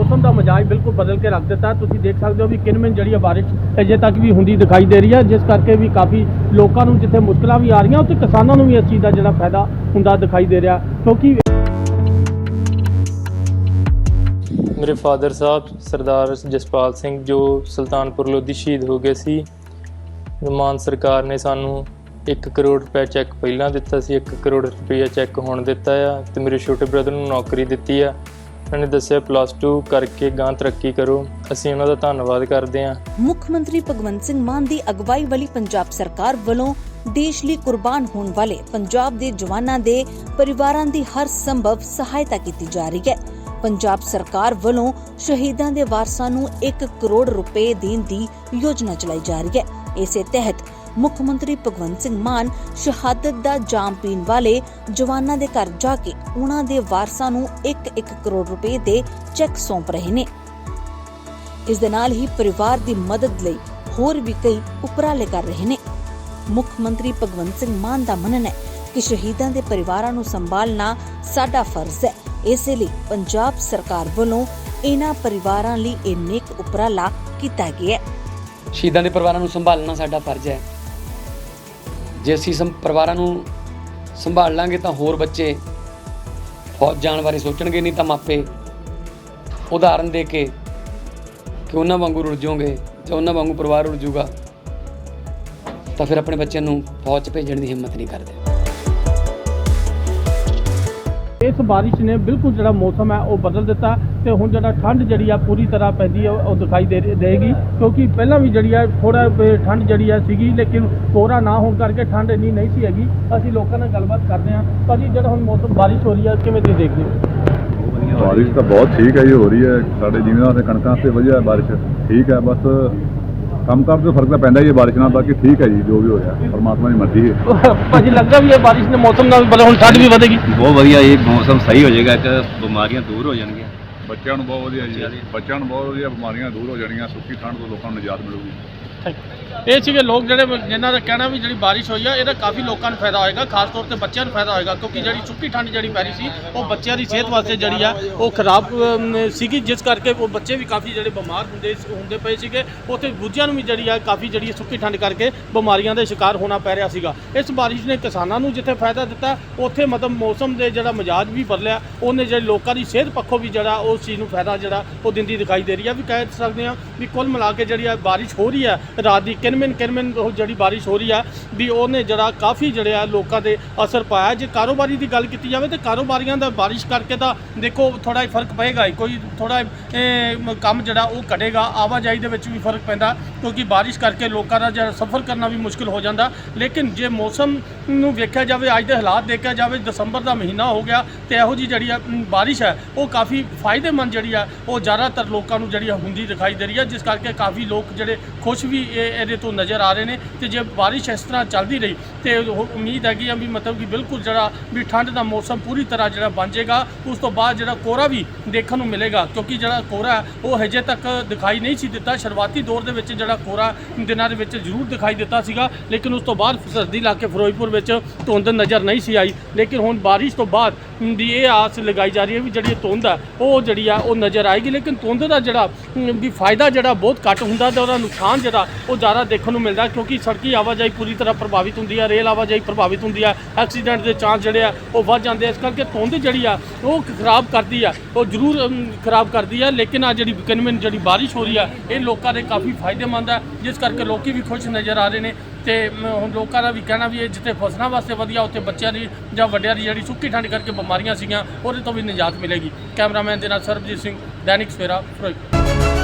ਮੌਸਮ ਦਾ ਮਿਜਾਜ ਬਿਲਕੁਲ ਬਦਲ ਕੇ ਰੱਖ ਦਿੱਤਾ। ਤੁਸੀਂ ਦੇਖ ਸਕਦੇ ਹੋ ਵੀ ਕਿੰਨਵੇਂ ਜਿਹੜੀ ਹੈ ਬਾਰਿਸ਼ ਅਜੇ ਤੱਕ ਵੀ ਹੁੰਦੀ ਦਿਖਾਈ ਦੇ ਰਹੀ ਹੈ ਜਿਸ ਕਰਕੇ ਵੀ ਕਾਫੀ ਲੋਕਾਂ ਨੂੰ ਜਿੱਥੇ ਮੁਸ਼ਕਲਾਂ ਵੀ ਆ ਰਹੀਆਂ, ਉੱਥੇ ਕਿਸਾਨਾਂ ਨੂੰ ਵੀ ਇਸ ਚੀਜ਼ ਦਾ ਜਿਹੜਾ ਫਾਇਦਾ ਹੁੰਦਾ ਦਿਖਾਈ ਦੇ ਰਿਹਾ। ਕਿਉਂਕਿ ਮੇਰੇ ਫਾਦਰ ਸਾਹਿਬ, ਸਰਦਾਰ ਜਸਪਾਲ ਸਿੰਘ, ਜੋ ਸੁਲਤਾਨਪੁਰ ਲੋਧੀ ਸ਼ਹੀਦ ਹੋ ਗਏ ਸੀ, ਮਾਨ ਸਰਕਾਰ ਨੇ ਸਾਨੂੰ 1 ਕਰੋੜ ਰੁਪਏ ਚੈੱਕ ਪਹਿਲਾਂ ਦਿੱਤਾ ਸੀ 1 ਕਰੋੜ ਰੁਪਏ ਚੈੱਕ ਹੁਣ ਦਿੱਤਾ ਆ, ਤੇ ਮੇਰੇ ਛੋਟੇ ਬ੍ਰਦਰ ਨੂੰ ਨੌਕਰੀ ਦਿੱਤੀ ਆ। ਉਹਨਾਂ ਨੇ ਦੱਸਿਆ ਪਲੱਸ 2 ਕਰਕੇ ਗਾਂ ਤਰੱਕੀ ਕਰੋ। ਅਸੀਂ ਉਹਨਾਂ ਦਾ ਧੰਨਵਾਦ ਕਰਦੇ ਹਾਂ। ਮੁੱਖ ਮੰਤਰੀ ਭਗਵੰਤ ਸਿੰਘ ਮਾਨ ਦੀ ਅਗਵਾਈ ਵਾਲੀ ਪੰਜਾਬ ਸਰਕਾਰ ਵੱਲੋਂ ਦੇਸ਼ ਲਈ ਕੁਰਬਾਨ ਹੋਣ ਵਾਲੇ ਪੰਜਾਬ ਦੇ ਜਵਾਨਾਂ ਦੇ ਪਰਿਵਾਰਾਂ ਦੀ ਹਰ ਸੰਭਵ ਸਹਾਇਤਾ ਕੀਤੀ ਜਾ ਰਹੀ ਹੈ। ਪੰਜਾਬ ਸਰਕਾਰ ਵੱਲੋਂ ਸ਼ਹੀਦਾਂ ਦੇ ਵਾਰਸਾਂ ਨੂੰ 1 ਕਰੋੜ ਰੁਪਏ ਦੇਣ ਦੀ ਯੋਜਨਾ ਚਲਾਈ ਜਾ ਰਹੀ ਹੈ। ਇਸੇ ਤਹਿਤ ਮੁੱਖ ਮੰਤਰੀ ਭਗਵੰਤ ਸਿੰਘ ਮਾਨ ਸ਼ਹਾਦਤ ਦਾ ਜਾਮ ਪੀਣ ਵਾਲੇ ਜਵਾਨਾਂ ਦੇ ਘਰ ਜਾ ਕੇ ਉਹਨਾਂ ਦੇ ਵਾਰਸਾਂ ਨੂੰ 1-1 ਕਰੋੜ ਰੁਪਏ ਦੇ ਚੈੱਕ ਸੌਂਪ ਰਹੇ ਨੇ। ਇਸ ਦੇ ਨਾਲ ਹੀ ਪਰਿਵਾਰ ਦੀ ਮਦਦ ਲਈ ਹੋਰ ਵੀ ਕਈ ਉਪਰਾਲੇ ਕਰ ਰਹੇ ਨੇ। ਮੁੱਖ ਮੰਤਰੀ ਭਗਵੰਤ ਸਿੰਘ ਮਾਨ ਦਾ ਮੰਨਣਾ ਹੈ ਕਿ ਸ਼ਹੀਦਾਂ ਦੇ ਪਰਿਵਾਰਾਂ ਨੂੰ ਸੰਭਾਲਣਾ ਸਾਡਾ ਫਰਜ਼ ਹੈ। ਇਸੇ ਲਈ ਪੰਜਾਬ ਸਰਕਾਰ ਵੱਲੋਂ ਇਹਨਾਂ ਪਰਿਵਾਰਾਂ ਲਈ ਇਹ ਨੇਕ ਉਪਰਾਲਾ ਕੀਤਾ ਗਿਆ ਹੈ। ਸ਼ਹੀਦਾਂ ਦੇ ਪਰਿਵਾਰਾਂ ਨੂੰ ਸੰਭਾਲਣਾ ਸਾਡਾ ਫਰਜ਼ ਹੈ। ਜੇ ਅਸੀਂ ਸੰ ਪਰਿਵਾਰਾਂ ਨੂੰ ਸੰਭਾਲ ਲਾਂਗੇ ਤਾਂ ਹੋਰ ਬੱਚੇ ਫੌਜ ਜਾਣ ਬਾਰੇ ਸੋਚਣਗੇ, ਨਹੀਂ ਤਾਂ ਮਾਪੇ ਉਦਾਹਰਨ ਦੇ ਕੇ ਕਿ ਉਹਨਾਂ ਵਾਂਗੂ ਰੁੱਝ ਜਾਓਗੇ ਜਾਂ ਉਹਨਾਂ ਵਾਂਗੂ ਪਰਿਵਾਰ ਰੁੱਝ ਜਾਊਗਾ, ਤਾਂ ਫਿਰ ਆਪਣੇ ਬੱਚਿਆਂ ਨੂੰ ਫੌਜ 'ਚ ਭੇਜਣ ਦੀ ਹਿੰਮਤ ਨਹੀਂ ਕਰਦੇ। ਇਸ ਬਾਰਿਸ਼ ਨੇ ਬਿਲਕੁਲ ਜਿਹੜਾ ਮੌਸਮ ਹੈ ਉਹ ਬਦਲ ਦਿੱਤਾ ਤੇ ਹੁਣ ਜਿਹੜਾ ਠੰਡ ਜਿਹੜੀ ਆ ਪੂਰੀ ਤਰ੍ਹਾਂ ਪੈਂਦੀ ਹੈ ਉਹ ਦਿਖਾਈ ਦੇ ਦੇਗੀ, ਕਿਉਂਕਿ ਪਹਿਲਾਂ ਵੀ ਜਿਹੜੀ ਆ ਥੋੜਾ ਠੰਡ ਜਿਹੜੀ ਆ ਸੀਗੀ, ਲੇਕਿਨ ਕੋਰਾ ਨਾ ਹੋਣ ਕਰਕੇ ਠੰਡ ਇੰਨੀ ਨਹੀਂ ਸੀ ਹੈਗੀ। ਅਸੀਂ ਲੋਕਾਂ ਨਾਲ ਗੱਲਬਾਤ ਕਰਦੇ ਹਾਂ। ਭਾਜੀ, ਜਿਹੜਾ ਹੁਣ ਮੌਸਮ ਬਾਰਿਸ਼ ਹੋ ਰਹੀ ਹੈ ਕਿਵੇਂ ਦੀ ਦੇਖਦੇ ਹੋ? ਬਾਰਿਸ਼ ਤਾਂ ਬਹੁਤ ਠੀਕ ਹੈ ਜੀ, ਹੋ ਰਹੀ ਹੈ। ਸਾਡੇ ਜਿਵੇਂ ਦੇ ਕਣਕਾਂ ਤੇ ਵਧੀਆ ਬਾਰਿਸ਼। ਠੀਕ ਹੈ, ਬਸ ਕੰਮ ਕਾਰ ਤੇ ਫ਼ਰਕ ਤਾਂ ਪੈਂਦਾ ਹੀ ਹੈ ਬਾਰਿਸ਼ ਨਾਲ ਬਾਕੀ ਠੀਕ ਹੈ ਜੀ ਜੋ ਵੀ ਹੋ ਰਿਹਾ ਪਰਮਾਤਮਾ ਦੀ ਮਰਜ਼ੀ ਹੈ। ਭਾਜੀ ਲੱਗਦਾ ਵੀ ਇਹ ਬਾਰਿਸ਼ ਨੇ ਮੌਸਮ ਨਾਲ ਬਦਲ ਹੁਣ ਠੰਡ ਵੀ ਵਧੇਗੀ। ਬਹੁਤ ਵਧੀਆ ਇਹ ਮੌਸਮ ਸਹੀ ਹੋ ਜਾਏਗਾ ਇੱਕ ਬਿਮਾਰੀਆਂ ਦੂਰ ਹੋ ਜਾਣਗੀਆਂ। ਬੱਚਿਆਂ ਨੂੰ ਬਹੁਤ ਵਧੀਆ ਜੀ। ਬੱਚਿਆਂ ਨੂੰ ਬਹੁਤ ਵਧੀਆ ਬਿਮਾਰੀਆਂ ਦੂਰ ਹੋ ਜਾਣੀਆਂ ਸੁੱਕੀ ਠੰਡ ਤੋਂ ਲੋਕਾਂ ਨੂੰ ਨਿਜਾਤ ਮਿਲੂਗੀ। ਇਹ ਸੀਗੇ ਲੋਕ ਜਿਹੜੇ ਜਿਨ੍ਹਾਂ ਦਾ ਕਹਿਣਾ ਵੀ ਜਿਹੜੀ ਬਾਰਿਸ਼ ਹੋਈ ਆ ਇਹਦਾ ਕਾਫੀ ਲੋਕਾਂ ਨੂੰ ਫਾਇਦਾ ਹੋਏਗਾ ਖਾਸ ਤੌਰ ਤੇ ਬੱਚਿਆਂ ਨੂੰ ਫਾਇਦਾ ਹੋਏਗਾ ਕਿਉਂਕਿ ਜਿਹੜੀ ਸੁੱਕੀ ਠੰਡ ਜਿਹੜੀ ਪੈ ਰਹੀ ਸੀ ਉਹ ਬੱਚਿਆਂ ਦੀ ਸਿਹਤ ਵਾਸਤੇ ਜਿਹੜੀ ਆ ਉਹ ਖਰਾਬ ਸੀਗੀ ਜਿਸ ਕਰਕੇ ਉਹ ਬੱਚੇ ਵੀ ਕਾਫੀ ਜਿਹੜੇ ਬਿਮਾਰ ਹੁੰਦੇ ਹੁੰਦੇ ਪਏ ਸੀਗੇ। ਉੱਥੇ ਬੁੱਝਿਆਂ ਨੂੰ ਵੀ ਜਿਹੜੀ ਆ ਕਾਫੀ ਜਿਹੜੀ ਸੁੱਕੀ ਠੰਡ ਕਰਕੇ ਬਿਮਾਰੀਆਂ ਦੇ ਸ਼ਿਕਾਰ ਹੋਣਾ ਪੈ ਰਿਹਾ ਸੀਗਾ। ਇਸ ਬਾਰਿਸ਼ ਨੇ ਕਿਸਾਨਾਂ ਨੂੰ ਜਿੱਥੇ ਫਾਇਦਾ ਦਿੱਤਾ ਉੱਥੇ ਮਤਲਬ ਮੌਸਮ ਦੇ ਜਿਹੜਾ ਮਿਜਾਜ ਵੀ ਬਦਲਿਆ ਉਹਨੇ ਜਿਹੜੇ ਲੋਕਾਂ ਦੀ ਸਿਹਤ ਪੱਖੋਂ ਵੀ ਜਿਹੜਾ ਉਸ ਚੀਜ਼ ਨੂੰ ਫਾਇਦਾ ਜਿਹੜਾ ਉਹ ਦਿੰਦੀ ਦਿਖਾਈ ਦੇ ਰਹੀ ਹੈ ਵੀ ਕਹਿ ਸਕਦੇ ਆ ਵੀ ਕੁੱਲ ਮਿਲਾ ਕੇ ਜਿਹੜੀ ਆ ਬਾਰਿਸ਼ ਹੋ ਰਹੀ ਹੈ ਰਾਤ ਦੀ ਕਿਨਮਿਨ ਕਿਨਮਿਨ ਉਹ ਜਿਹੜੀ ਬਾਰਿਸ਼ ਹੋ ਰਹੀ ਹੈ ਵੀ ਉਹਨੇ ਜਿਹੜਾ ਕਾਫੀ ਜਿਹੜੇ ਆ ਲੋਕਾਂ ਦੇ ਅਸਰ ਪਾਇਆ। ਜੇ ਕਾਰੋਬਾਰੀ ਦੀ ਗੱਲ ਕੀਤੀ ਜਾਵੇ ਤੇ ਕਾਰੋਬਾਰੀਆਂ ਦਾ ਬਾਰਿਸ਼ ਕਰਕੇ ਤਾਂ ਦੇਖੋ ਥੋੜਾ ਜਿਹਾ ਫ਼ਰਕ ਪਏਗਾ ਹੀ। ਕੋਈ ਥੋੜਾ ਕੰਮ ਜਿਹੜਾ ਉਹ ਘਟੇਗਾ, ਆਵਾਜਾਈ ਦੇ ਵਿੱਚ ਵੀ ਫ਼ਰਕ ਪੈਂਦਾ, ਕਿਉਂਕਿ ਬਾਰਿਸ਼ ਕਰਕੇ ਲੋਕਾਂ ਦਾ ਜਿਹੜਾ ਸਫ਼ਰ ਕਰਨਾ ਵੀ ਮੁਸ਼ਕਲ ਹੋ ਜਾਂਦਾ। ਲੇਕਿਨ ਜੇ ਮੌਸਮ ਨੂੰ ਵੇਖਿਆ ਜਾਵੇ, ਅੱਜ ਦੇ ਹਾਲਾਤ ਦੇਖਿਆ ਜਾਵੇ, ਦਸੰਬਰ ਦਾ ਮਹੀਨਾ ਹੋ ਗਿਆ ਤੇ ਇਹੋ ਜੀ ਜਿਹੜੀ ਆ ਬਾਰਿਸ਼ ਹੈ, ਉਹ ਕਾਫੀ ਫਾਇਦੇਮੰਦ ਜਿਹੜੀ ਆ, ਉਹ ਜ਼ਿਆਦਾਤਰ ਲੋਕਾਂ ਨੂੰ ਜਿਹੜੀ ਹੁੰਦੀ ਦਿਖਾਈ ਦੇ ਰਹੀ ਹੈ ਜਿਸ ਕਰਕੇ ਕਾਫੀ ਲੋਕ ਜਿਹੜੇ ਖੁਸ਼ ਵੀ ਇਹਦੇ ਤੋਂ ਨਜ਼ਰ ਆ ਰਹੇ ਨੇ ਤੇ ਜੇ ਬਾਰਿਸ਼ ਇਸ ਤਰ੍ਹਾਂ ਚੱਲਦੀ ਰਹੀ ਤੇ ਉਮੀਦ ਹੈਗੀ ਆ ਵੀ ਮਤਲਬ ਕਿ ਬਿਲਕੁਲ ਜਿਹੜਾ ਵੀ ਠੰਡ ਦਾ ਮੌਸਮ ਪੂਰੀ ਤਰ੍ਹਾਂ ਜਿਹੜਾ ਬਣ ਜਾਏਗਾ, ਉਸ ਤੋਂ ਬਾਅਦ ਜਿਹੜਾ ਕੋਰਾ ਵੀ ਦੇਖਣ ਨੂੰ ਮਿਲੇਗਾ, ਕਿਉਂਕਿ ਜਿਹੜਾ ਕੋਰਾ ਉਹ ਹਜੇ ਤੱਕ ਦਿਖਾਈ ਨਹੀਂ ਸੀ ਦਿੱਤਾ। ਸ਼ੁਰੂਆਤੀ ਦੌਰ ਦੇ ਵਿੱਚ ਜਿਹੜਾ ਕੋਰਾ ਦਿਨਾਂ ਦੇ ਵਿੱਚ ਜ਼ਰੂਰ ਦਿਖਾਈ ਦਿੱਤਾ ਸੀਗਾ, ਲੇਕਿਨ ਉਸ ਤੋਂ ਬਾਅਦ ਸਰਦੀ ਇਲਾਕੇ ਫਿਰੋਜ਼ਪੁਰ ਵਿੱਚ ਧੁੰਦ ਨਜ਼ਰ ਨਹੀਂ ਸੀ ਆਈ, ਲੇਕਿਨ ਹੁਣ ਬਾਰਿਸ਼ ਤੋਂ ਬਾਅਦ ਦੀ ਇਹ ਆਸ ਲਗਾਈ ਜਾ ਰਹੀ ਹੈ ਵੀ ਜਿਹੜੀ ਧੁੰਦ ਆ, ਉਹ ਜਿਹੜੀ ਆ ਉਹ ਨਜ਼ਰ ਆਏਗੀ, ਲੇਕਿਨ ਧੁੰਦ ਦਾ ਜਿਹੜਾ ਵੀ ਫਾਇਦਾ ਜਿਹੜਾ ਬਹੁਤ ਘੱਟ ਹੁੰਦਾ ਤੇ ਉਹਦਾ ਨੁਕਸਾਨ ਜਿਹੜਾ ਉਹ ਜ਼ਿਆਦਾ ਦੇਖਣ ਨੂੰ ਮਿਲਦਾ, ਕਿਉਂਕਿ ਸੜਕੀ ਆਵਾਜਾਈ ਪੂਰੀ ਤਰ੍ਹਾਂ ਪ੍ਰਭਾਵਿਤ ਹੁੰਦੀ ਆ, ਰੇਲ ਆਵਾਜਾਈ ਪ੍ਰਭਾਵਿਤ ਹੁੰਦੀ ਆ, ਐਕਸੀਡੈਂਟ ਦੇ ਚਾਂਸ ਜਿਹੜੇ ਆ ਉਹ ਵੱਧ ਜਾਂਦੇ ਇਸ ਕਰਕੇ ਧੁੰਦ ਜਿਹੜੀ ਆ, ਉਹ ਖਰਾਬ ਕਰਦੀ ਆ, ਉਹ ਜ਼ਰੂਰ ਖਰਾਬ ਕਰਦੀ ਆ, ਲੇਕਿਨ ਆ ਜਿਹੜੀ, ਕਿਨਮਿਨ ਜਿਹੜੀ ਬਾਰਿਸ਼ ਹੋ ਰਹੀ ਆ, ਇਹ ਲੋਕਾਂ ਦੇ ਕਾਫੀ ਫਾਇਦੇਮੰਦ ਆ, ਜਿਸ ਕਰਕੇ ਲੋਕੀ ਵੀ ਖੁਸ਼ ਨਜ਼ਰ ਆ ਰਹੇ ਨੇ। ਤੇ ਹੁਣ ਲੋਕਾਂ ਦਾ ਵੀ ਕਹਿਣਾ ਵੀ ਇਹ ਜਿੱਥੇ ਫਸਲਾਂ ਵਾਸਤੇ ਵਧੀਆ, ਉੱਥੇ ਬੱਚਿਆਂ ਦੀ ਜਾਂ ਵੱਡਿਆਂ ਦੀ ਜਿਹੜੀ ਸੁੱਕੀ ਠੰਡ ਕਰਕੇ ਬਿਮਾਰੀਆਂ ਸੀਗੀਆਂ, ਉਹਦੇ ਤੋਂ ਵੀ ਨਿਜਾਤ ਮਿਲੇਗੀ। ਕੈਮਰਾਮੈਨ ਦੇ ਨਾਲ ਸਰਬਜੀਤ ਸਿੰਘ, ਦੈਨਿਕ ਸਵੇਰਾ, ਫਿਰੋਜ਼ਪੁਰ।